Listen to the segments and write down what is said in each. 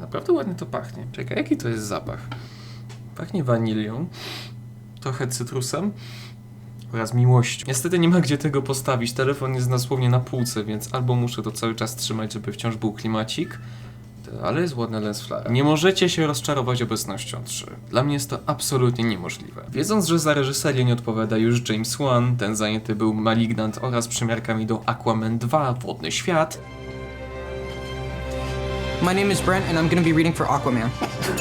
Naprawdę ładnie to pachnie. Czekaj, jaki to jest zapach? Pachnie wanilią, trochę cytrusem oraz miłością. Niestety nie ma gdzie tego postawić. Telefon jest dosłownie na półce, więc albo muszę to cały czas trzymać, żeby wciąż był klimacik, ale jest ładny lens flare. Nie możecie się rozczarować obecnością 3. Dla mnie jest to absolutnie niemożliwe. Wiedząc, że za reżyserię nie odpowiada już James Wan, ten zajęty był Malignant oraz przymiarkami do Aquaman 2, Wodny Świat, My name is Brent, and I'm gonna be reading for Aquaman.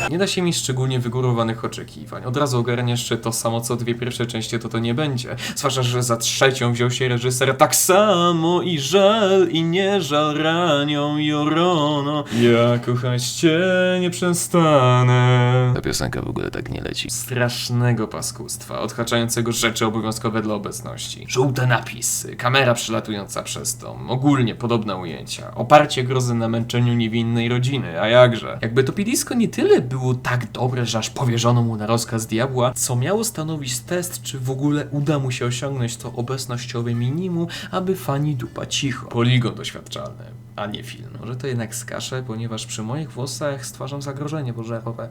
Nie da się mi szczególnie wygórowanych oczekiwań. Od razu ogarniesz, że to samo co dwie pierwsze części to to nie będzie. Zwłaszcza, że za trzecią wziął się reżyser tak samo i żal i nie żal ranią Jorono. Ja kochać cię nie przestanę. Ta piosenka w ogóle tak nie leci. Strasznego paskustwa, odhaczającego rzeczy obowiązkowe dla obecności. Żółte napisy, kamera przelatująca przez dom, ogólnie podobne ujęcia, oparcie grozy na męczeniu niewinnej rodziny, a jakże. Jakby to pidisko nie tyle było tak dobre, że aż powierzono mu na rozkaz diabła, co miało stanowić test, czy w ogóle uda mu się osiągnąć to obecnościowe minimum, aby fani dupa cicho. Poligon doświadczalny, a nie film. Może to jednak skaszę, ponieważ przy moich włosach stwarzam zagrożenie pożarowe.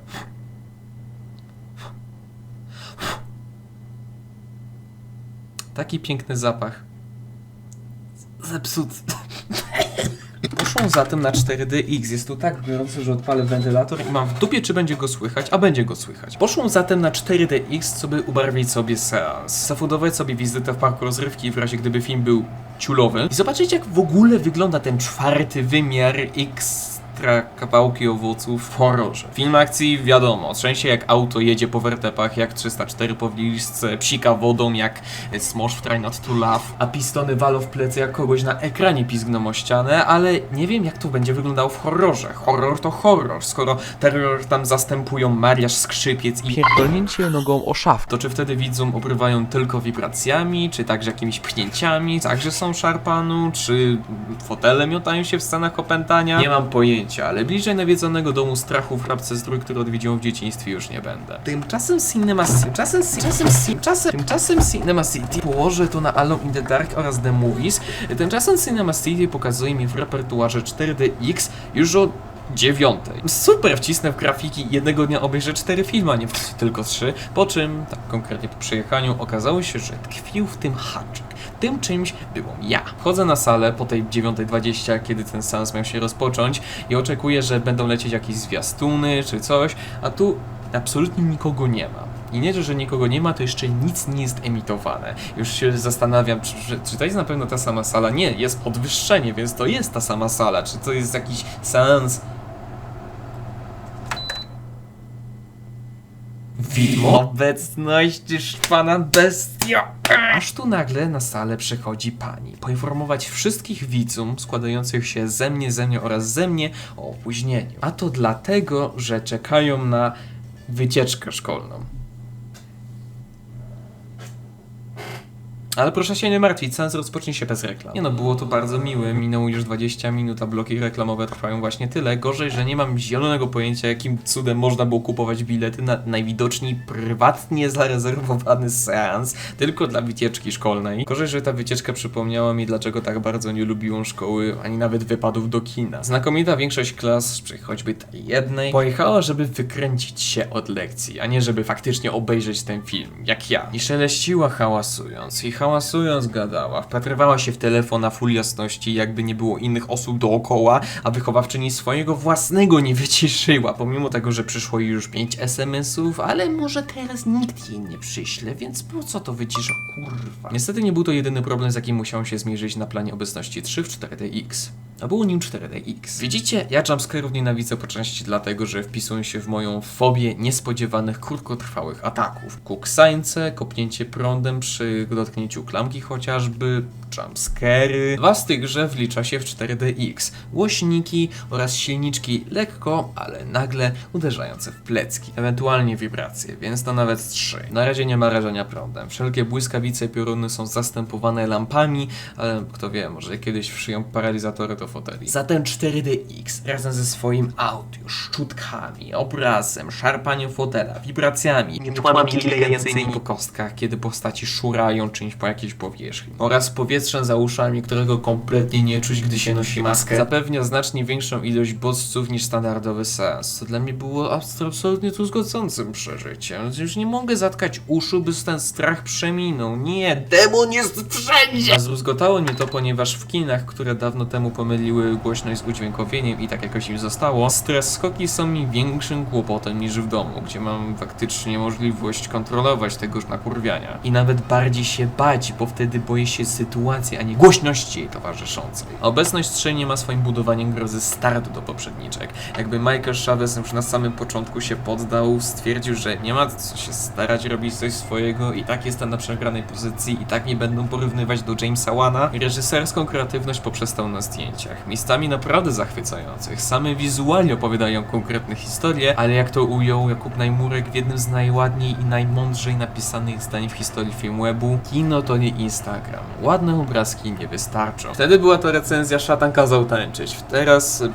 Taki piękny zapach. Zepsuty. Poszłam zatem na 4DX. Jest tu tak gorąco, że odpalę wentylator i mam w dupie, czy będzie go słychać, a będzie go słychać. Poszłam zatem na 4DX, co by ubarwić sobie seans. Zafundować sobie wizytę w parku rozrywki w razie gdyby film był ciulowy. I zobaczyć, jak w ogóle wygląda ten czwarty wymiar X kawałki owoców w horrorze. Film akcji wiadomo, trzęsie jak auto jedzie po wertepach, jak 304 po wlisce, psika wodą jak smosh w Try Not To Love, a pistony walą w plecy jak kogoś na ekranie pizgną o ścianę, ale nie wiem jak to będzie wyglądało w horrorze. Horror to horror, skoro terror tam zastępują mariaż, skrzypiec i Pierdolnięcie nogą o szafkę. to czy wtedy widzom obrywają tylko wibracjami, czy także jakimiś pchnięciami, także są szarpanu, czy fotele miotają się w scenach opętania? Nie mam pojęcia, ale bliżej nawiedzonego domu strachu w hrabce zdrój, który odwiedziłem w dzieciństwie już nie będę. Tymczasem Cinema City, tymczasem, tymczasem, tymczasem, tymczasem Cinema City położę to na Alone in the Dark oraz The Movies, tymczasem Cinema City pokazuje mi w repertuarze 4DX już o dziewiątej. Super wcisnę w grafiki jednego dnia obejrzę cztery filmy, a nie tylko trzy. Po czym, tak konkretnie po przyjechaniu, okazało się, że tkwił w tym haczyk. Tym czymś byłam ja. Chodzę na salę po tej 9.20, kiedy ten seans miał się rozpocząć i oczekuję, że będą lecieć jakieś zwiastuny czy coś, a tu absolutnie nikogo nie ma. I nie, że nikogo nie ma, to jeszcze nic nie jest emitowane. Już się zastanawiam, czy, czy to jest na pewno ta sama sala. Nie, jest podwyższenie, więc to jest ta sama sala. Czy to jest jakiś seans Widmo obecności szpana bestia. Aż tu nagle na salę przychodzi pani, poinformować wszystkich widzów składających się ze mnie, ze mnie oraz ze mnie o opóźnieniu. A to dlatego, że czekają na wycieczkę szkolną. Ale proszę się nie martwić, sens rozpocznie się bez reklam. Nie no, było to bardzo miłe, minęło już 20 minut, a bloki reklamowe trwają właśnie tyle. Gorzej, że nie mam zielonego pojęcia, jakim cudem można było kupować bilety na najwidoczniej prywatnie zarezerwowany seans, tylko dla wycieczki szkolnej. Gorzej, że ta wycieczka przypomniała mi, dlaczego tak bardzo nie lubiłam szkoły, ani nawet wypadów do kina. Znakomita większość klas, czy choćby tej jednej, pojechała, żeby wykręcić się od lekcji, a nie żeby faktycznie obejrzeć ten film, jak ja. I szeleściła hałasując, i hałasując gadała, wpatrywała się w telefon na full jasności, jakby nie było innych osób dookoła, a wychowawczyni swojego własnego nie wyciszyła, pomimo tego, że przyszło jej już 5 SMS-ów, ale może teraz nikt jej nie przyśle, więc po co to wycisza, kurwa. Niestety nie był to jedyny problem, z jakim musiałem się zmierzyć na planie obecności 3 w 4DX. A było nim 4DX. Widzicie, ja jumpscare'ów nienawidzę po części dlatego, że wpisują się w moją fobię niespodziewanych, krótkotrwałych ataków. Kuksańce, kopnięcie prądem przy dotknięciu klamki chociażby, jumpscary. Dwa z tychże wlicza się w 4DX. Głośniki oraz silniczki lekko, ale nagle uderzające w plecki. Ewentualnie wibracje, więc to nawet trzy. Na razie nie ma rażenia prądem. Wszelkie błyskawice pioruny są zastępowane lampami, ale kto wie, może kiedyś wszyją paralizatory do foteli. Zatem 4DX razem ze swoim audio, szczutkami, obrazem, szarpaniem fotela, wibracjami, tłami klikającymi po kostkach, kiedy postaci szurają czymś po jakiejś powierzchni oraz powietrzem za uszami, którego kompletnie nie czuć, gdy się nosi maskę, zapewnia znacznie większą ilość bodźców niż standardowy seans, co dla mnie było absolutnie tu zgodzącym przeżyciem. Już nie mogę zatkać uszu, by ten strach przeminął. Nie, demon jest wszędzie! A Zdruzgotało mnie to, ponieważ w kinach, które dawno temu pomyliły głośność z udźwiękowieniem i tak jakoś im zostało, stres skoki są mi większym kłopotem niż w domu, gdzie mam faktycznie możliwość kontrolować tego nakurwiania. I nawet bardziej się bać, bo wtedy boję się sytuacji, a nie głośności jej towarzyszącej. Obecność 3 nie ma swoim budowaniem grozy startu do poprzedniczek. Jakby Michael Chavez już na samym początku się poddał, stwierdził, że nie ma co się starać robić coś swojego i tak jestem na przegranej pozycji i tak nie będą porównywać do Jamesa Wana. Reżyserską kreatywność poprzestał na zdjęciach. Miejscami naprawdę zachwycających. Same wizualnie opowiadają konkretne historie, ale jak to ujął Jakub Najmurek w jednym z najładniej i najmądrzej napisanych zdań w historii Filmwebu, kino to nie Instagram. Ładne obrazki nie wystarczą. Wtedy była to recenzja Szatan kazał tańczyć. Teraz y,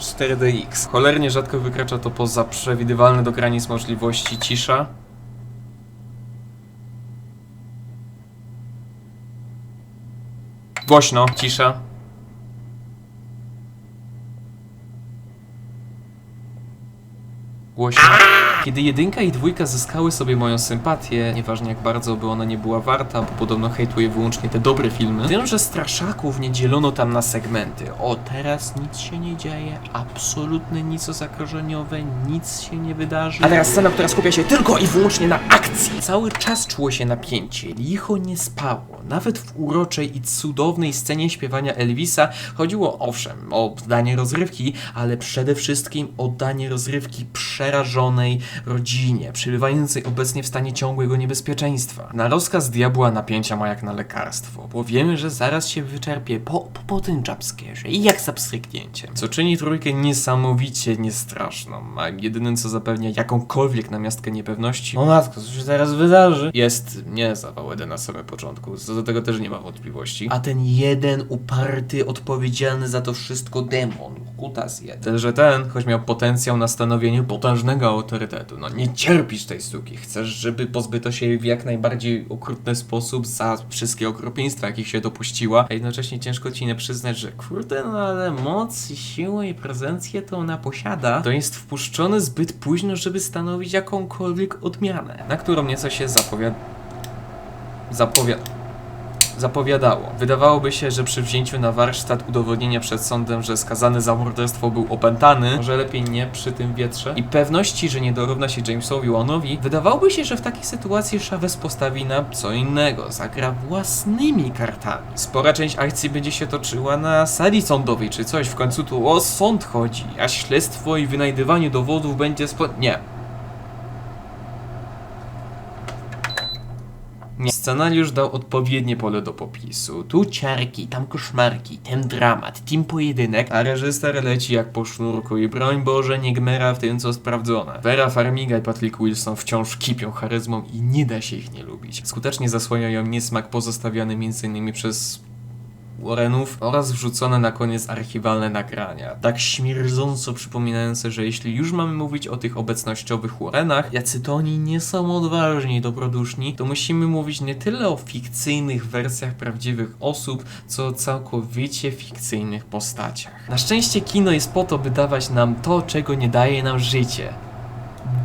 4DX. Cholernie rzadko wykracza to poza przewidywalne do granic możliwości cisza. Głośno, cisza. Głośno. Kiedy jedynka i dwójka zyskały sobie moją sympatię, nieważne jak bardzo by ona nie była warta, bo podobno hejtuje wyłącznie te dobre filmy, tym, że straszaków nie dzielono tam na segmenty. O, teraz nic się nie dzieje, absolutnie nic o zagrożeniowe, nic się nie wydarzy. A teraz scena, która skupia się tylko i wyłącznie na akcji. Cały czas czuło się napięcie, licho nie spało. Nawet w uroczej i cudownej scenie śpiewania Elvisa chodziło owszem o danie rozrywki, ale przede wszystkim o danie rozrywki przerażonej rodzinie, przebywającej obecnie w stanie ciągłego niebezpieczeństwa. Na rozkaz diabła napięcia ma jak na lekarstwo, bo wiemy, że zaraz się wyczerpie po, po, po tym jumpscarze i jak za pstryknięciem. Co czyni trójkę niesamowicie niestraszną, a jedynym co zapewnia jakąkolwiek namiastkę niepewności o matko, co się teraz wydarzy? Jest nie zawał Eden na samym początku, co do tego też nie ma wątpliwości. A ten jeden uparty, odpowiedzialny za to wszystko demon, kutas jeden. Że ten, choć miał potencjał na stanowienie potężnego autorytetu, no nie cierpisz tej suki, chcesz, żeby pozbyto się jej w jak najbardziej okrutny sposób za wszystkie okropieństwa, jakich się dopuściła, a jednocześnie ciężko ci nie przyznać, że kurde, no ale moc, siłę i prezencję to ona posiada, to jest wpuszczony zbyt późno, żeby stanowić jakąkolwiek odmianę, na którą nieco się zapowiada... zapowiada zapowiadało. Wydawałoby się, że przy wzięciu na warsztat udowodnienia przed sądem, że skazany za morderstwo był opętany, może lepiej nie przy tym wietrze, i pewności, że nie dorówna się Jamesowi Wanowi, wydawałoby się, że w takiej sytuacji Chavez postawi na co innego, zagra własnymi kartami. Spora część akcji będzie się toczyła na sali sądowej czy coś, w końcu tu o sąd chodzi, a śledztwo i wynajdywanie dowodów będzie spo... Nie. Scenariusz dał odpowiednie pole do popisu. Tu ciarki, tam koszmarki, ten dramat, tym pojedynek, a reżyser leci jak po sznurku i broń Boże nie gmera w tym co sprawdzone. Vera Farmiga i Patrick Wilson wciąż kipią charyzmą i nie da się ich nie lubić. Skutecznie zasłaniają niesmak pozostawiany m.in. przez Warrenów oraz wrzucone na koniec archiwalne nagrania, tak śmierdząco przypominające, że jeśli już mamy mówić o tych obecnościowych Warrenach, jacy to oni nie są odważni i dobroduszni, to musimy mówić nie tyle o fikcyjnych wersjach prawdziwych osób, co o całkowicie fikcyjnych postaciach. Na szczęście kino jest po to, by dawać nam to, czego nie daje nam życie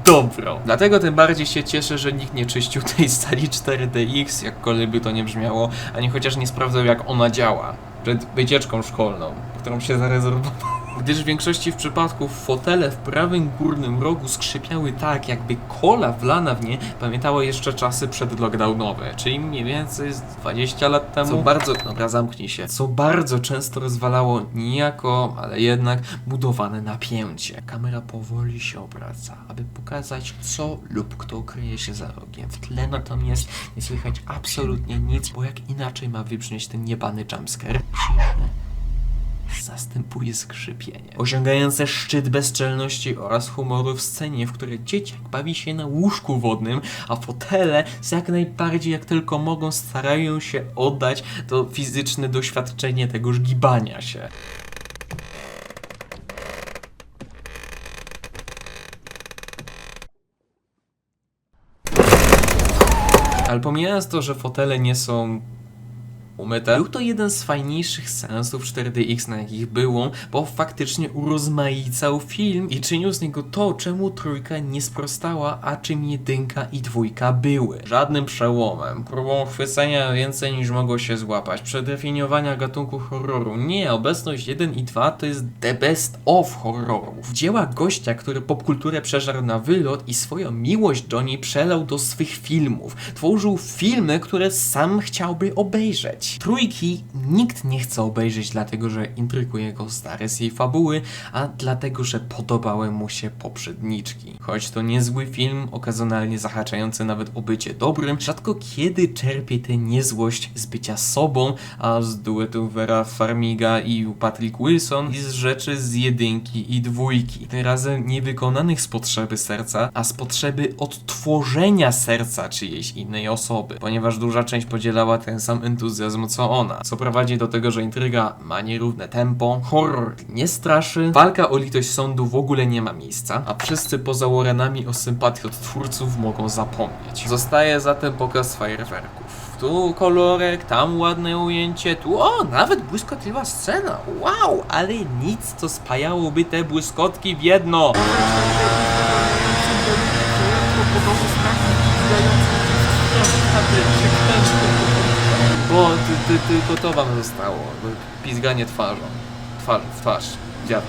dobro. Dlatego tym bardziej się cieszę, że nikt nie czyścił tej sali 4DX, jakkolwiek by to nie brzmiało, ani chociaż nie sprawdzał jak ona działa przed wycieczką szkolną, którą się zarezerwowałem. Gdyż w większości w przypadków fotele w prawym górnym rogu skrzypiały tak, jakby kola wlana w nie pamiętała jeszcze czasy przedlockdownowe, czyli mniej więcej z 20 lat temu. Co bardzo, dobra, zamknij się. Co bardzo często rozwalało niejako, ale jednak budowane napięcie. Kamera powoli się obraca, aby pokazać co lub kto kryje się za rogiem. W tle natomiast nie słychać absolutnie nic, bo jak inaczej ma wybrzmieć ten niebany jumpscare? Ciszę zastępuje skrzypienie. Osiągające szczyt bezczelności oraz humoru w scenie, w której dzieciak bawi się na łóżku wodnym, a fotele z jak najbardziej jak tylko mogą starają się oddać to fizyczne doświadczenie tegoż gibania się. Ale pomijając to, że fotele nie są umyte. Był to jeden z fajniejszych seansów 4DX, na jakich było, bo faktycznie urozmaicał film i czynił z niego to, czemu trójka nie sprostała, a czym jedynka i dwójka były. Żadnym przełomem, próbą chwycenia więcej niż mogło się złapać, przedefiniowania gatunku horroru. Nie, obecność 1 i 2 to jest the best of horrorów. Dzieła gościa, który popkulturę przeżarł na wylot i swoją miłość do niej przelał do swych filmów. Tworzył filmy, które sam chciałby obejrzeć. Trójki nikt nie chce obejrzeć, dlatego że intryguje go stare z jej fabuły, a dlatego, że podobały mu się poprzedniczki. Choć to niezły film, okazjonalnie zahaczający nawet o bycie dobrym, rzadko kiedy czerpie tę niezłość z bycia sobą, a z duetu Vera Farmiga i Patrick Wilson i z rzeczy z jedynki i dwójki. Tym razem nie wykonanych z potrzeby serca, a z potrzeby odtworzenia serca czyjejś innej osoby, ponieważ duża część podzielała ten sam entuzjazm co ona, co prowadzi do tego, że intryga ma nierówne tempo, horror nie straszy, walka o litość sądu w ogóle nie ma miejsca, a wszyscy poza Warrenami o sympatii od twórców mogą zapomnieć. Zostaje zatem pokaz fajerwerków. Tu kolorek, tam ładne ujęcie, tu o, nawet błyskotliwa scena. Wow, ale nic, co spajałoby te błyskotki w jedno. Bo ty, ty, tylko to wam zostało. Pizganie twarzą. Twarz twarz. Dziad.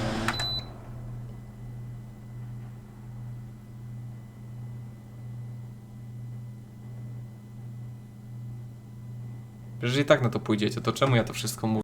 Przecież i tak na to pójdziecie, to czemu ja to wszystko mówię?